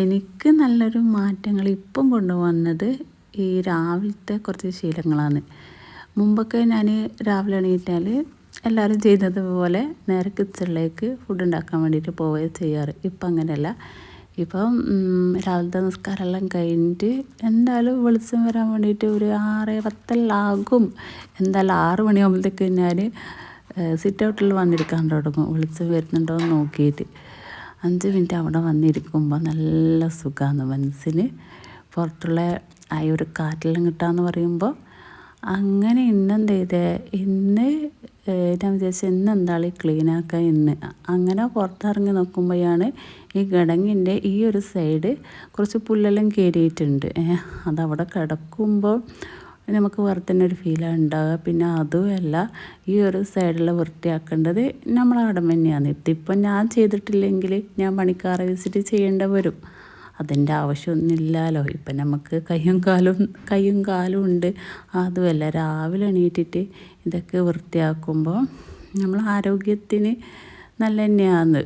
എനിക്ക് നല്ലൊരു മാറ്റങ്ങൾ ഇപ്പം കൊണ്ടുവന്നത് ഈ രാവിലത്തെ കുറച്ച് ശീലങ്ങളാണ്. മുമ്പൊക്കെ ഞാൻ രാവിലെ എണീറ്റാൽ എല്ലാവരും ചെയ്യുന്നത് പോലെ നേരെ കിച്ചണിലേക്ക് ഫുഡ് ഉണ്ടാക്കാൻ വേണ്ടിയിട്ട് പോവുകയും ചെയ്യാറ്. ഇപ്പം അങ്ങനെയല്ല. ഇപ്പം രാവിലത്തെ നിസ്കാരമെല്ലാം കഴിഞ്ഞിട്ട് എന്തായാലും വെളിച്ചം വരാൻ വേണ്ടിയിട്ട് ഒരു ആറ് പത്തല്ലാകും. എന്തായാലും ആറ് മണിയാകുമ്പോഴത്തേക്ക് ഞാൻ സിറ്റ് ഔട്ടിൽ വന്നിരിക്കാൻ തുടങ്ങും. വെളിച്ചം വരുന്നുണ്ടോ എന്ന് നോക്കിയിട്ട്. അഞ്ച് മിനിറ്റ് അവിടെ വന്നിരിക്കുമ്പോൾ നല്ല സുഖമാണ് മനസ്സിന് പുറത്തുള്ള ആ ഒരു കാറ്റെല്ലാം കിട്ടാന്ന് പറയുമ്പോൾ അങ്ങനെ ഇന്നെന്ത് ചെയ്തേ? ഇന്ന് ഞാൻ വിചാരിച്ചു ഇന്ന് എന്താളി ക്ലീനാക്കുക ഇന്ന്. അങ്ങനെ പുറത്തിറങ്ങി നോക്കുമ്പോഴാണ് ഈ ഗടങ്ങിന്റെ ഈ ഒരു സൈഡ് കുറച്ച് പുല്ലെല്ലാം കയറിയിട്ടുണ്ട് അതവിടെ കിടക്കുമ്പോൾ നമുക്ക് വേറെ തന്നെ ഒരു ഫീലാണ് ഉണ്ടാവുക പിന്നെ അതുമല്ല ഈ ഒരു സൈഡിൽ വൃത്തിയാക്കേണ്ടത് നമ്മളവിടെ തന്നെയാണ്. ഇതിപ്പം ഞാൻ ചെയ്തിട്ടില്ലെങ്കിൽ ഞാൻ പണിക്കാറെ വിസിറ്റ് ചെയ്യേണ്ട വരും. അതിന്റെ ആവശ്യമൊന്നുമില്ലല്ലോ. ഇപ്പം നമുക്ക് കയ്യും കാലും കയ്യും കാലും ഉണ്ട്. അതുമല്ല രാവിലെ എണീറ്റിട്ട് ഇതൊക്കെ വൃത്തിയാക്കുമ്പോൾ നമ്മൾ ആരോഗ്യത്തിന് നല്ല തന്നെയാണ്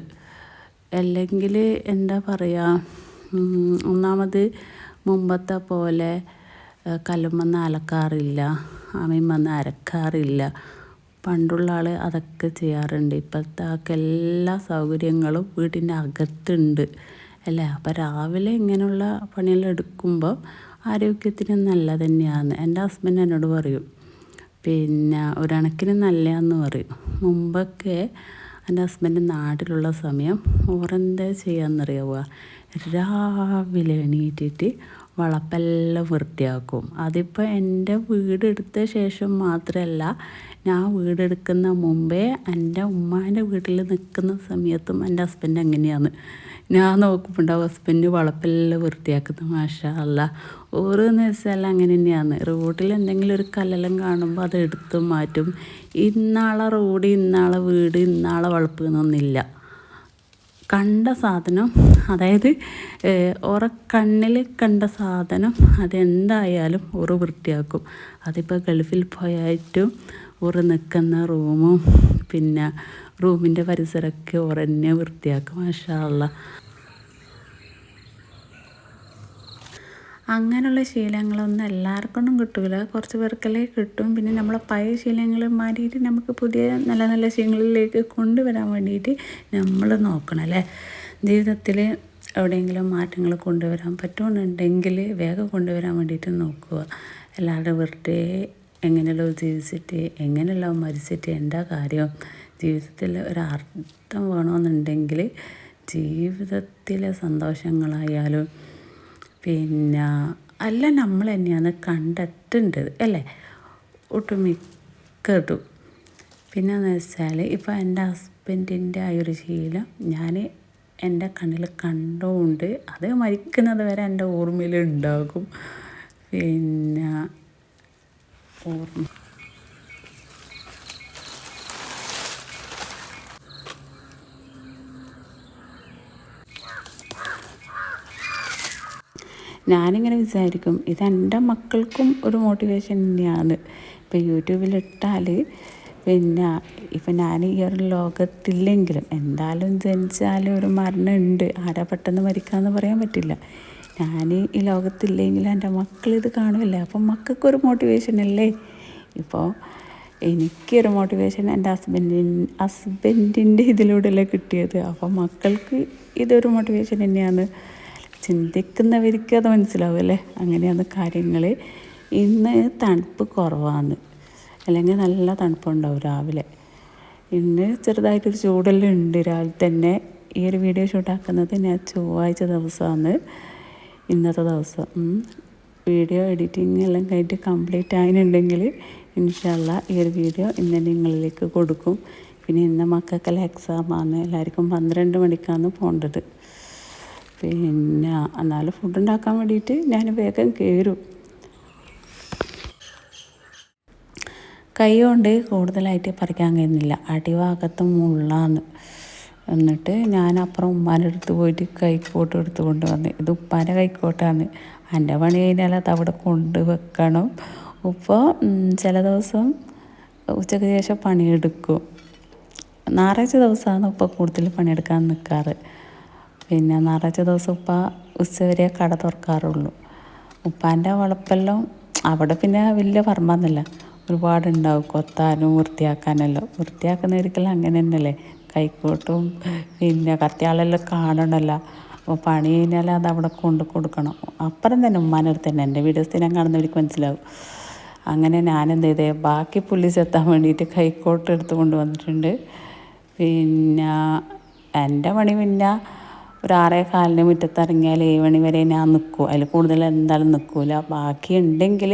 അല്ലെങ്കിൽ എന്താ പറയുക ഒന്നാമത് മുമ്പത്തെ പോലെ കല്ലുമ്മന്ന് അലക്കാറില്ല ആമീമ്മന്ന് അരക്കാറില്ല. പണ്ടുള്ള ആൾ അതൊക്കെ ചെയ്യാറുണ്ട്. ഇപ്പോഴത്തെ ആൾക്ക് എല്ലാ സൗകര്യങ്ങളും വീട്ടിന്റെ അകത്തുണ്ട്. അല്ലേ? അപ്പോൾ രാവിലെ ഇങ്ങനെയുള്ള പണികളെടുക്കുമ്പോൾ ആരോഗ്യത്തിന് നല്ല തന്നെയാണ്. എന്റെ ഹസ്ബൻഡ് എന്നോട് പറയും പിന്നെ ഒരണക്കിന് നല്ലതാന്ന് പറയും. മുമ്പൊക്കെ എന്റെ ഹസ്ബൻഡ് നാട്ടിലുള്ള സമയം ഓരെന്താ ചെയ്യാമെന്നറിയാവുക രാവിലെ എണീറ്റിട്ട് വളപ്പെല്ലാം വൃത്തിയാക്കും. അതിപ്പോൾ എന്റെ വീടെടുത്ത ശേഷം മാത്രമല്ല ഞാൻ വീടെടുക്കുന്ന മുമ്പേ എന്റെ ഉമ്മാന്റെ വീട്ടിൽ നിൽക്കുന്ന സമയത്തും എന്റെ ഹസ്ബൻഡ് അങ്ങനെയാണ്. ഞാൻ നോക്കുമ്പോൾ ഉണ്ടാവും ഹസ്ബൻഡ് വളപ്പെല്ലാം വൃത്തിയാക്കുന്നത് മാഷാ അല്ല ഓരോന്ന് വെച്ചാൽ അങ്ങനെ തന്നെയാണ്. റോഡിൽ എന്തെങ്കിലും ഒരു കല്ലെല്ലാം കാണുമ്പോൾ അത് എടുത്തു മാറ്റും. ഇന്നാളെ റോഡ് ഇന്നാളെ വീട് ഇന്നാളെ വളപ്പ് എന്നൊന്നില്ല കണ്ട സാധനം അതായത് ഓറ കണ്ണിൽ കണ്ട സാധനം അതെന്തായാലും ഓറ് വൃത്തിയാക്കും. അതിപ്പോൾ ഗൾഫിൽ പോയായിട്ടും ഓറ് നിൽക്കുന്ന റൂമും പിന്നെ റൂമിന്റെ പരിസരമൊക്കെ ഓർ വൃത്തിയാക്കും മാഷാ അങ്ങനെയുള്ള ശീലങ്ങളൊന്നും എല്ലാവർക്കൊന്നും കിട്ടില്ല കുറച്ച് പേർക്കല്ലേ കിട്ടും. പിന്നെ നമ്മളെ പഴയ ശീലങ്ങൾ മാറ്റിയിട്ട് നമുക്ക് പുതിയ നല്ല നല്ല ശീലങ്ങളിലേക്ക് കൊണ്ടുവരാൻ വേണ്ടിയിട്ട് നമ്മൾ നോക്കണം അല്ലേ? ജീവിതത്തിൽ എവിടെയെങ്കിലും മാറ്റങ്ങൾ കൊണ്ടുവരാൻ പറ്റുമെന്നുണ്ടെങ്കിൽ വേഗം കൊണ്ടുവരാൻ വേണ്ടിയിട്ട് നോക്കുക. എല്ലാവരുടെ വെറുതെ എങ്ങനെയല്ലോ ജീവിച്ചിട്ട് എങ്ങനെയല്ലോ മരിച്ചിട്ട് എന്താ കാര്യം? ജീവിതത്തിൽ ഒരർത്ഥം വേണമെന്നുണ്ടെങ്കിൽ ജീവിതത്തിലെ സന്തോഷങ്ങളായാലും പിന്നെ അല്ല നമ്മൾ തന്നെയാണ് കണ്ടെത്തേണ്ടത് അല്ലേ? ഒട്ടുമിക്കതും. പിന്നെന്ന് വെച്ചാൽ ഇപ്പോൾ എന്റെ ഹസ്ബൻഡിന്റെ ആ ഒരു ശീലം ഞാൻ എന്റെ കണ്ണിൽ കണ്ടുകൊണ്ട് അത് മരിക്കുന്നത് വരെ എന്റെ ഓർമ്മയിൽ ഉണ്ടാകും. പിന്നെ ഓർമ്മ ഞാനിങ്ങനെ വിചാരിക്കും ഇത് എന്റെ മക്കൾക്കും ഒരു മോട്ടിവേഷൻ തന്നെയാണ് ഇപ്പോൾ യൂട്യൂബിലിട്ടാൽ പിന്നെ ഇപ്പം ഞാൻ ഈ ഒരു ലോകത്തില്ലെങ്കിലും എന്തായാലും ജനിച്ചാലും ഒരു മരണം ഉണ്ട് ആരാ പെട്ടെന്ന് മരിക്കാമെന്ന് പറയാൻ പറ്റില്ല. ഞാൻ ഈ ലോകത്തില്ലെങ്കിൽ എന്റെ മക്കൾ ഇത് കാണുമല്ലേ അപ്പം മക്കൾക്കൊരു മോട്ടിവേഷൻ അല്ലേ ഇപ്പോൾ എനിക്കൊരു മോട്ടിവേഷൻ എന്റെ ഹസ്ബൻഡി ഹസ്ബൻഡിന്റെ ഇതിലൂടെയല്ലേ കിട്ടിയത്. അപ്പം മക്കൾക്ക് ഇതൊരു മോട്ടിവേഷൻ തന്നെയാണ്. ചിന്തിക്കുന്നവർക്ക് അത് മനസ്സിലാവും അല്ലേ? അങ്ങനെയാണ് കാര്യങ്ങൾ ഇന്ന് തണുപ്പ് കുറവാണ്. അല്ലെങ്കിൽ നല്ല തണുപ്പുണ്ടാവും രാവിലെ. ഇന്ന് ചെറുതായിട്ടൊരു ചൂടെല്ലാം ഉണ്ട് രാവിലെ തന്നെ ഈ ഒരു വീഡിയോ ഷൂട്ടാക്കുന്നത് ഞാൻ ചൊവ്വാഴ്ച ദിവസമാണ്. ഇന്നത്തെ ദിവസം. വീഡിയോ എഡിറ്റിംഗ് എല്ലാം കഴിഞ്ഞിട്ട് കംപ്ലീറ്റ് ആയിട്ടുണ്ടെങ്കിൽ ഇൻഷല്ല ഈ ഒരു വീഡിയോ ഇന്ന് നിങ്ങളിലേക്ക് കൊടുക്കും. പിന്നെ ഇന്ന് മക്കൾക്കെല്ലാം എക്സാമാണ് എല്ലാവർക്കും പന്ത്രണ്ട് മണിക്കാണ് പോകേണ്ടത് പിന്നെ എന്നാലും ഫുഡ് ഉണ്ടാക്കാൻ വേണ്ടിയിട്ട് ഞാൻ വേഗം കയറും കൈ കൊണ്ട് കൂടുതലായിട്ട് പറിക്കാൻ കഴിയുന്നില്ല. അടിഭാഗത്ത് മുള്ളാന്ന് എന്നിട്ട് ഞാൻ അപ്പുറം ഉമ്മാന്റെ അടുത്ത് പോയിട്ട് കൈക്കോട്ട് എടുത്ത് കൊണ്ട് വന്ന് ഇത് ഉപ്പാന്റെ കൈക്കോട്ടാണ് എന്റെ പണി കഴിഞ്ഞാൽ അത് അവിടെ കൊണ്ടുവെക്കണം. ഇപ്പോൾ ചില ദിവസം ഉച്ചയ്ക്ക് ശേഷം പണിയെടുക്കും. ഞായറാഴ്ച ദിവസമാണ് ഇപ്പോൾ കൂടുതൽ പണിയെടുക്കാൻ നിൽക്കാറ് പിന്നെ ഞായറാഴ്ച ദിവസം ഉപ്പ ഉച്ചവരെ കട തുറക്കാറുള്ളൂ. ഉപ്പാന്റെ വളപ്പെല്ലാം അവിടെ പിന്നെ വലിയ പറമ്പെന്നല്ല ഒരുപാടുണ്ടാവും കൊത്താനും വൃത്തിയാക്കാനെല്ലാം. വൃത്തിയാക്കുന്നവർക്കെല്ലാം അങ്ങനെ തന്നെയല്ലേ കൈക്കോട്ടും പിന്നെ കത്തിയാളെല്ലാം കാണണമല്ലോ. അപ്പോൾ പണി കഴിഞ്ഞാൽ അത് അവിടെ കൊണ്ട് കൊടുക്കണം. അപ്പുറം തന്നെ ഉമ്മാനടുത്ത് തന്നെ. എന്റെ വീഡിയോസ് സ്ഥിരം കാണുന്നവർക്ക് മനസ്സിലാവും. അങ്ങനെ ഞാൻ എന്ത് ചെയ്തേ? ബാക്കി പുള്ളി ചെത്താൻ വേണ്ടിയിട്ട് കൈക്കോട്ട് എടുത്ത് കൊണ്ട് വന്നിട്ടുണ്ട് പിന്നെ എന്റെ പണി പിന്നെ ഒരു ആറേ കാലിന് മുറ്റത്തിറങ്ങിയാൽ ഏഴ് മണി വരെ ഞാൻ നിൽക്കും. അതിൽ കൂടുതൽ എന്തായാലും നിൽക്കില്ല ബാക്കി ഉണ്ടെങ്കിൽ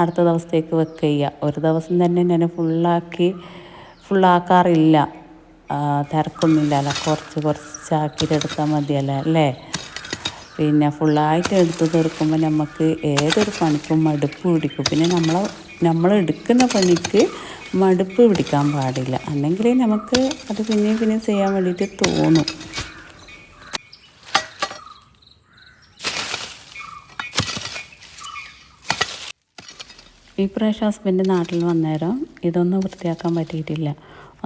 അടുത്ത ദിവസത്തേക്ക് വെക്കുക ചെയ്യുക. ഒരു ദിവസം തന്നെ ഞാൻ ഫുള്ളാക്കി ഫുള്ളാക്കാറില്ല. തിരക്കൊന്നുമില്ലല്ലോ. കുറച്ച് കുറച്ചാക്കിയിട്ട് എടുത്താൽ മതിയല്ലോ അല്ലേ? പിന്നെ ഫുള്ളായിട്ട് എടുത്ത് തീർക്കുമ്പോൾ നമുക്ക് ഏതൊരു പണിക്കും മടുപ്പ് പിടിക്കും. പിന്നെ നമ്മൾ നമ്മൾ എടുക്കുന്ന പണിക്ക് മടുപ്പ് പിടിക്കാൻ പാടില്ല. അല്ലെങ്കിൽ നമുക്ക് അത് പിന്നെയും പിന്നെയും ചെയ്യാൻ വേണ്ടിയിട്ട് തോന്നും. ഈ പ്രാവശ്യം ഹസ്ബൻഡ് നാട്ടിൽ വന്നേരം ഇതൊന്നും വൃത്തിയാക്കാൻ പറ്റിയിട്ടില്ല.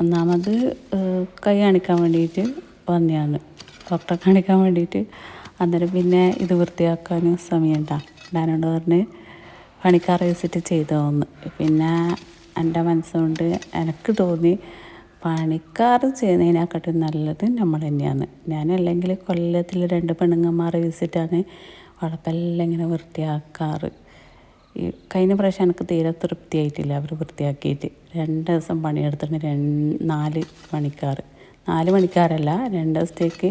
ഒന്നാമത് കൈ കാണിക്കാൻ വേണ്ടിയിട്ട് വന്നതാണ് ഡോക്ടറെ കാണിക്കാൻ വേണ്ടിയിട്ട് അന്നേരം പിന്നെ ഇത് വൃത്തിയാക്കാനും സമയമുണ്ട ഞാനോട് പറഞ്ഞ് പണിക്കാർ വെച്ചിട്ട് ചെയ്തോന്ന്. പിന്നെ എന്റെ മനസ്സുകൊണ്ട് എനിക്ക് തോന്നി പണിക്കാർ ചെയ്യുന്നതിനെക്കാട്ടും നല്ലത് നമ്മൾ തന്നെയാണ്. ഞാനല്ലെങ്കിൽ കൊല്ലത്തിൽ രണ്ട് പെണ്ണുങ്ങന്മാരെ വെച്ചിട്ടാണ് വളപ്പെല്ലാം ഇങ്ങനെ വൃത്തിയാക്കാറ്. ഈ കഴിഞ്ഞ പ്രാവശ്യം എനിക്ക് തീരെ തൃപ്തിയായിട്ടില്ല. അവർ വൃത്തിയാക്കിയിട്ട്. രണ്ട് ദിവസം പണിയെടുത്തിട്ട് രണ്ട് നാല് പണിക്കാർ നാല് പണിക്കാരല്ല രണ്ട് ദിവസത്തേക്ക്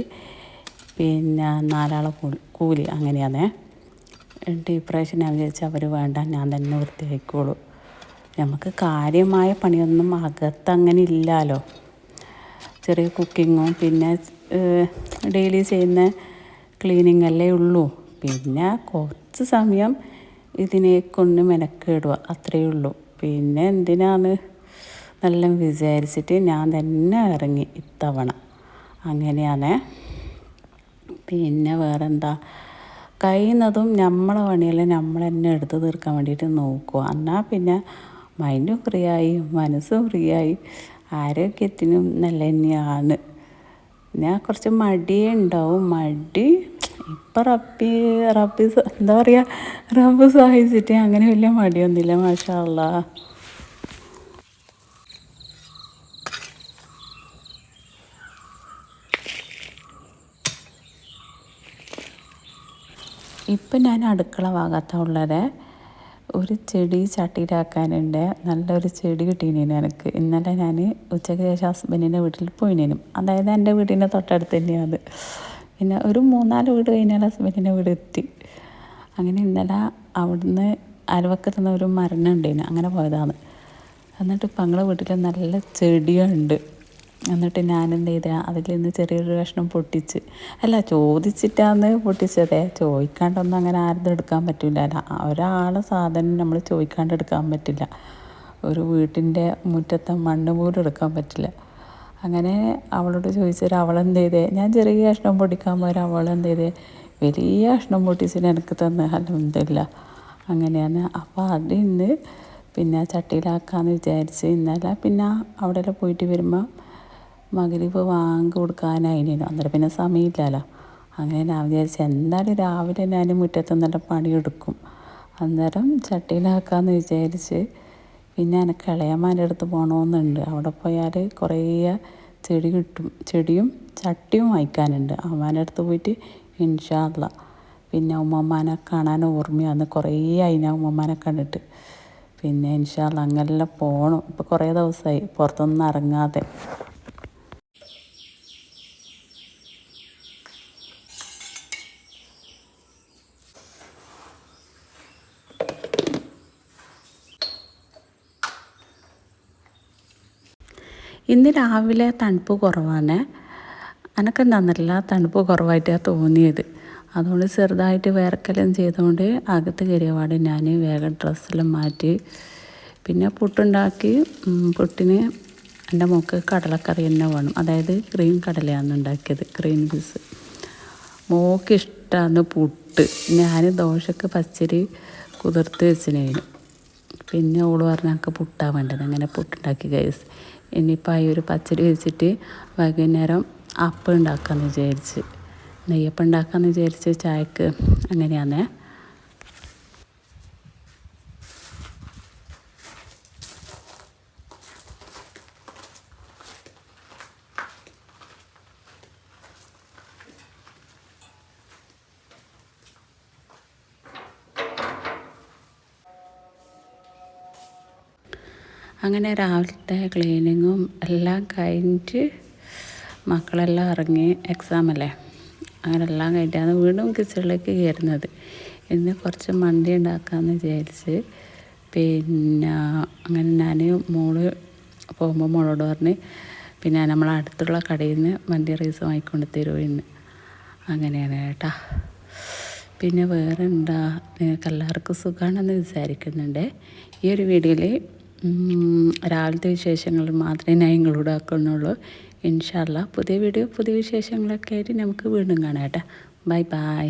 പിന്നെ നാലാളെ കൂലി അങ്ങനെയാണേ എന്നിട്ട് ഇപ്രാവശ്യം ഞാൻ വിചാരിച്ചാൽ അവർ വേണ്ട ഞാൻ തന്നെ വൃത്തിയാക്കിക്കോളൂ. നമുക്ക് കാര്യമായ പണിയൊന്നും അകത്ത് അങ്ങനെ ഇല്ലല്ലോ ചെറിയ കുക്കിങ്ങും പിന്നെ ഡെയിലി ചെയ്യുന്ന ക്ലീനിങ് അല്ലേ ഉള്ളൂ. പിന്നെ കുറച്ച് സമയം ഇതിനെ കൊണ്ട് മെനക്കേടുക അത്രയേ ഉള്ളൂ. പിന്നെ എന്തിനാണ്? നല്ല വിചാരിച്ചിട്ട് ഞാൻ തന്നെ ഇറങ്ങി ഇത്തവണ. അങ്ങനെയാണ്. പിന്നെ വേറെന്താ? കഴിയുന്നതും നമ്മളെ പണിയെല്ലാം നമ്മൾ തന്നെ എടുത്ത് തീർക്കാൻ വേണ്ടിയിട്ട് നോക്കുക. എന്നാൽ പിന്നെ മൈൻഡും ഫ്രീ ആയി മനസ്സും ഫ്രീ ആയി ആരോഗ്യത്തിനും നല്ല തന്നെയാണ്. ഞാൻ കുറച്ച് മടിയേ ഉണ്ടാവും മടി ഇപ്പം റബ്ബി റബ്ബി എന്താ പറയുക റബ്ബ് സഹായിച്ചിട്ട് അങ്ങനെ വലിയ മടിയൊന്നുമില്ല മാഷാള്ള ഇപ്പം ഞാൻ അടുക്കള ഭാഗത്താണ് ഉള്ളത്. ഒരു ചെടി ചട്ടിയിലാക്കാനുണ്ട്. നല്ലൊരു ചെടി കിട്ടീനേനു എനിക്ക്. ഇന്നലെ ഞാൻ ഉച്ചയ്ക്ക് ശേഷം ഹസ്ബൻഡിന്റെ വീട്ടിൽ പോയിനേനും. അതായത് എന്റെ വീടിന്റെ തൊട്ടടുത്ത് തന്നെയാണ് പിന്നെ ഒരു മൂന്നാൽ വീട് കഴിഞ്ഞാൽ ഹസ്ബൻഡിന്റെ വീട് എത്തി. അങ്ങനെ ഇന്നലെ അവിടുന്ന് അയൽവക്കത്തുനിന്ന് ഒരു മരണം ഉണ്ടായിന്. അങ്ങനെ പോയതാണ്. എന്നിട്ട് പങ്ങളെ വീട്ടിൽ നല്ല ചെടിയുണ്ട്. എന്നിട്ട് ഞാൻ എന്ത് ചെയ്ത അതിൽ നിന്ന് ചെറിയൊരു കഷ്ണം പൊട്ടിച്ച്. അല്ല ചോദിച്ചിട്ടാന്ന് പൊട്ടിച്ചതേ. ചോദിക്കാണ്ടൊന്നും അങ്ങനെ ആരും എടുക്കാൻ പറ്റില്ല. ഒരാളെ സാധനം നമ്മൾ ചോദിക്കാണ്ട് എടുക്കാൻ പറ്റില്ല. ഒരു വീട്ടിന്റെ മുറ്റത്തെ മണ്ണ് പോലും എടുക്കാൻ പറ്റില്ല. അങ്ങനെ അവളോട് ചോദിച്ചാൽ അവളെന്ത് ചെയ്തേ ഞാൻ ചെറിയ കഷ്ണം പൊടിക്കാൻ പോരാ അവളെന്ത് ചെയ്തേ വലിയ കഷ്ണം പൊട്ടിച്ചിന് എനിക്ക് തന്ന്. അലഹമില്ല അങ്ങനെയാണ്. അപ്പോൾ ഇന്ന് പിന്നെ ചട്ടിയിലാക്കാമെന്ന് വിചാരിച്ച് ഇന്നലെ പിന്നെ അവിടെ പോയിട്ട് വരുമ്പോൾ മകരിപ്പ് വാങ്ങി കൊടുക്കാനായിരുന്നു അന്നേരം പിന്നെ സമയമില്ലല്ലോ. അങ്ങനെ ഞാൻ വിചാരിച്ചു എന്തായാലും രാവിലെ ഞാൻ മുറ്റത്ത് നല്ല പണിയെടുക്കും. അന്നേരം ചട്ടിയിലാക്കാമെന്ന് വിചാരിച്ച് പിന്നെ എനിക്ക് ഇളയമ്മാന്റെ അടുത്ത് പോകണമെന്നുണ്ട് അവിടെ പോയാൽ കുറേ ചെടി കിട്ടും. ചെടിയും ചട്ടിയും വാങ്ങിക്കാനുണ്ട്. അമ്മാന്റെ അടുത്ത് പോയിട്ട് ഇൻഷാല്ല പിന്നെ ഉമ്മമ്മാനെ കാണാൻ ഓർമ്മയാണ്. കുറേ ആയി ഞാൻ ഉമ്മമ്മാനെ കണ്ടിട്ട്. പിന്നെ ഇൻഷാല്ല അങ്ങനെല്ലാം പോകണം ഇപ്പോൾ കുറേ ദിവസമായി പുറത്തൊന്നും ഇറങ്ങാതെ. ഇന്ന് രാവിലെ തണുപ്പ് കുറവാണ്. എനക്കെന്താണെന്നറിയില്ല തണുപ്പ് കുറവായിട്ടാണ് തോന്നിയത്? അതുകൊണ്ട് ചെറുതായിട്ട് വേർക്കലും ചെയ്തുകൊണ്ട് അകത്ത് കയറിയ പാട് ഞാൻ വേഗം ഡ്രസ്സെല്ലാം മാറ്റി പിന്നെ പുട്ടുണ്ടാക്കി പുട്ടിന് എന്റെ മോക്ക് കടലക്കറി തന്നെ വേണം. അതായത് ക്രീം കടലയാണ് ഉണ്ടാക്കിയത് ക്രീം പീസ് മോക്ക് ഇഷ്ടമാണ് പുട്ട്. ഞാൻ ദോശക്ക് പച്ചരി കുതിർത്ത് വെച്ചിനു പിന്നെ ഓൾ പറഞ്ഞ എനിക്ക് പുട്ടാണ് വേണ്ടത്. അങ്ങനെ പുട്ടുണ്ടാക്കി കൈസ് ഇനിയിപ്പോൾ ആ ഒരു പച്ചടി വെച്ചിട്ട് വൈകുന്നേരം അപ്പം ഉണ്ടാക്കാമെന്ന് വിചാരിച്ച്. നെയ്യപ്പം ഉണ്ടാക്കാമെന്ന് വിചാരിച്ച് ചായക്ക് അങ്ങനെയാണേ അങ്ങനെ രാവിലത്തെ ക്ലീനിങ്ങും എല്ലാം കഴിഞ്ഞിട്ട് മക്കളെല്ലാം ഇറങ്ങി എക്സാം അല്ലേ? അങ്ങനെ എല്ലാം കഴിഞ്ഞിട്ടാണ് വീണ്ടും കിച്ചണിലേക്ക് കയറുന്നത്. ഇന്ന് കുറച്ച് മണ്ടി ഉണ്ടാക്കാമെന്ന് വിചാരിച്ച് പിന്നെ അങ്ങനെ ഞാൻ മോൾ പോകുമ്പോൾ മോളോട് പറഞ്ഞ് പിന്നെ നമ്മളെ അടുത്തുള്ള കടയിൽ നിന്ന് മണ്ടി റൈസ് വാങ്ങിക്കൊണ്ട് തരുമെന്ന് അങ്ങനെയാണ് കേട്ടാ. പിന്നെ വേറെ എന്താ നിങ്ങൾക്ക് എല്ലാവർക്കും സുഖമാണെന്ന് വിചാരിക്കുന്നുണ്ട്. ഈ ഒരു വീഡിയോയിൽ രാവിലത്തെ വിശേഷങ്ങൾ മാത്രമേ ഞാൻ നിങ്ങളോട് ആക്കുന്നുള്ളൂ ഇൻഷാല്ല പുതിയ വീഡിയോ പുതിയ വിശേഷങ്ങളൊക്കെ ആയിട്ട് നമുക്ക് വീണ്ടും കാണാം കേട്ടോ. Bye bye.